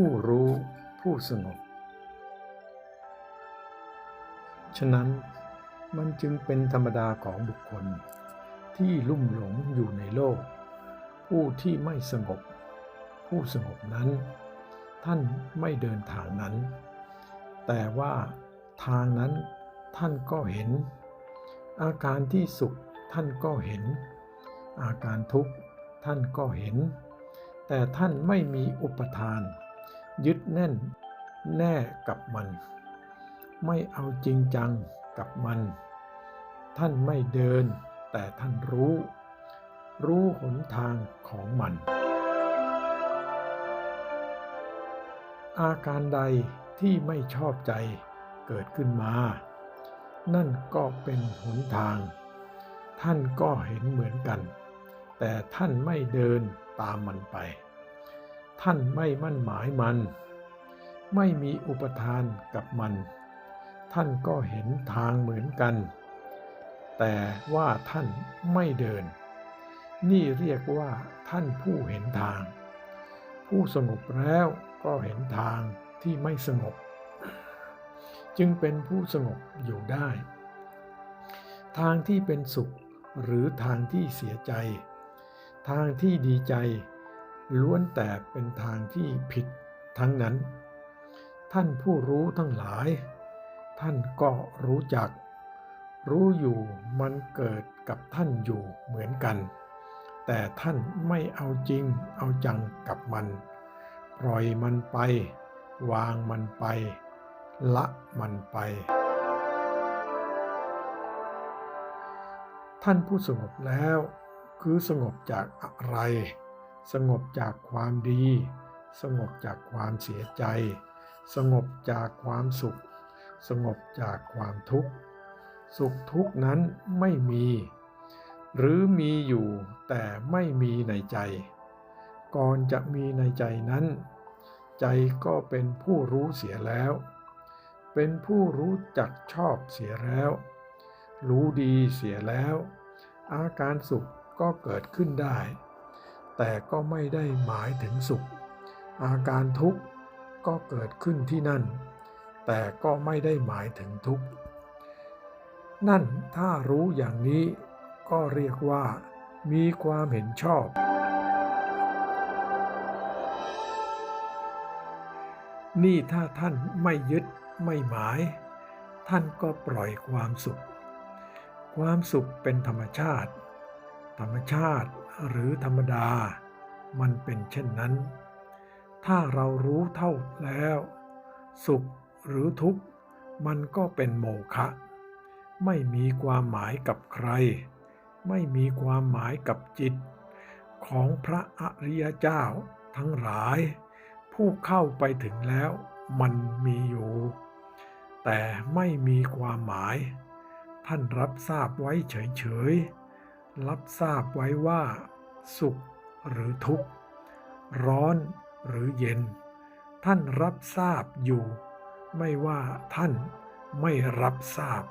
ผู้รู้ผู้สงบ ฉะนั้นมันจึงเป็นธรรมดาของบุคคลที่ลุ่มหลงอยู่ในโลก ผู้ที่ไม่สงบ ผู้สงบนั้น ท่านไม่เดินทางนั้น แต่ว่าทางนั้นท่านก็เห็น อาการที่สุขท่านก็เห็น อาการทุกข์ท่านก็เห็น แต่ท่านไม่มีอุปทาน ยึดแน่นแน่กับมัน ไม่เอาจริงจังกับมัน ท่านไม่เดิน แต่ท่านรู้ รู้หนทางของมัน อาการใดที่ไม่ชอบใจเกิดขึ้นมา นั่นก็เป็นหนทาง ท่านก็เห็นเหมือนกัน แต่ท่านไม่เดินตามมันไป ท่านไม่มั่นหมายมัน ไม่มีอุปทานกับมัน ท่านก็เห็นทางเหมือนกัน แต่ว่าท่านไม่เดิน นี่เรียกว่าท่านผู้เห็นทาง ผู้สงบแล้วก็เห็นทางที่ไม่สงบ จึงเป็นผู้สงบอยู่ได้ ทางที่เป็นสุขหรือทางที่เสียใจ ทางที่ดีใจ ล้วนแต่เป็นทางที่ผิดทั้งนั้น ท่านผู้รู้ทั้งหลาย ท่านก็รู้จัก รู้อยู่มันเกิดกับท่านอยู่เหมือนกัน แต่ท่านไม่เอาจริงเอาจังกับมัน ปล่อยมันไป วางมันไป ละมันไป ท่านผู้สงบแล้ว คือสงบจากอะไร สงบจากความดี สงบจากความเสียใจ สงบจากความสุข สงบจากความทุกข์ สุขทุกข์นั้นไม่มี หรือมีอยู่แต่ไม่มีในใจ ก่อนจะมีในใจนั้น ใจก็เป็นผู้รู้เสียแล้ว เป็นผู้รู้จักชอบเสียแล้ว รู้ดีเสียแล้ว อาการสุขก็เกิดขึ้นได้ แต่ก็ไม่ได้หมายถึงสุข อาการทุกข์ก็เกิดขึ้นที่นั่น แต่ก็ไม่ได้หมายถึงทุกข์ นั่นถ้ารู้อย่างนี้ก็เรียกว่า มีความเห็นชอบ นี่ถ้าท่านไม่ยึดไม่หมาย ท่านก็ปล่อยความสุข ความสุขเป็นธรรมชาติ ธรรมชาติหรือธรรมดา มันเป็นเช่นนั้น ถ้าเรารู้เท่าแล้ว สุขหรือทุกข์ มันก็เป็นโมฆะไม่มีความหมายกับใคร ไม่มีความหมายกับจิต ของพระอริยเจ้าทั้งหลาย ผู้เข้าไปถึงแล้วมันมีอยู่ แต่ไม่มีความหมาย ท่านรับทราบไว้เฉยๆ รับทราบไว้ว่า สุขหรือทุกข์ ร้อนหรือเย็น ท่านรับทราบอยู่ ไม่ว่าท่านไม่รับทราบ